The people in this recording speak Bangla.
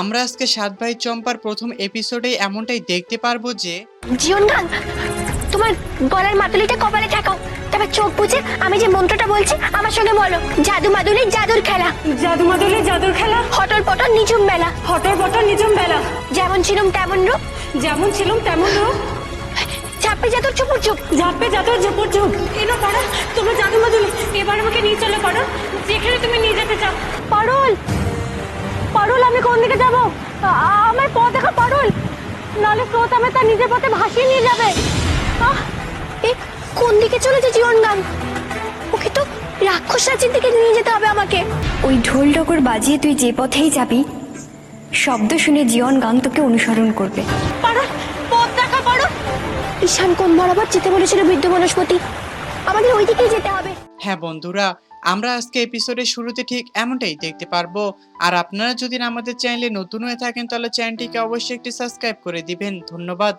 আমরা আজকে সাত ভাই চম্পার প্রথম এপিসোডে এমনটাই দেখতে পারব যে জীবন গান তোমার গলার মাদুলিটা কপালে ঠেকাও। তারপর চোখ বুঝে আমি যে মন্ত্রটা বলছি আমার সঙ্গে বলো জাদু মাদুলির জাদুর খেলা। জাদু মাদুলি জাদুর খেলা? হটর পটর নিঝুম বেলা। হটর বটর নিজম বেলা। যেমন ছিলুম তেমন রূপ। যেমন ছিলাম তেমন রূপ। চাপড়ি জাদুর চুপুর চুপ। ঝাপে জাদুর ঝুপুর ঝুপ এনো পড়ো তোমার জাদু মাদুলি এবার আমাকে নিয়ে চলে পড়ো। যেখানে তুমি নিয়ে কোন দিকে যাব? আমার পথ দেখা পারুল। নালে স্রোত আমি তার নিজের পথে ভাসিয়ে নিয়ে যাবে। কোন দিকে চলেছে জীবন গান? ওকে তো রাক্ষস রাজ্যের দিকে নিয়ে যেতে হবে আমাকে। ওই ঢোল ডগর বাজিয়ে তুই যে পথেই যাবি শব্দ শুনে জীবন গান তোকে অনুসরণ করবে। ঈশান কোন বরাবর যেতে বলেছিল বৃদ্ধ বনস্পতি? আমাদের ওই দিকেই যেতে হবে। হ্যাঁ বন্ধুরা আমরা আজকে এপিসোডের শুরুতে ঠিক এমনটাই দেখতে পারব। আর আপনারা যদি আমাদের চ্যানেলে নতুন হয়ে থাকেন, তাহলে চ্যানেলটিকে অবশ্যই একটি সাবস্ক্রাইব করে দিবেন। ধন্যবাদ।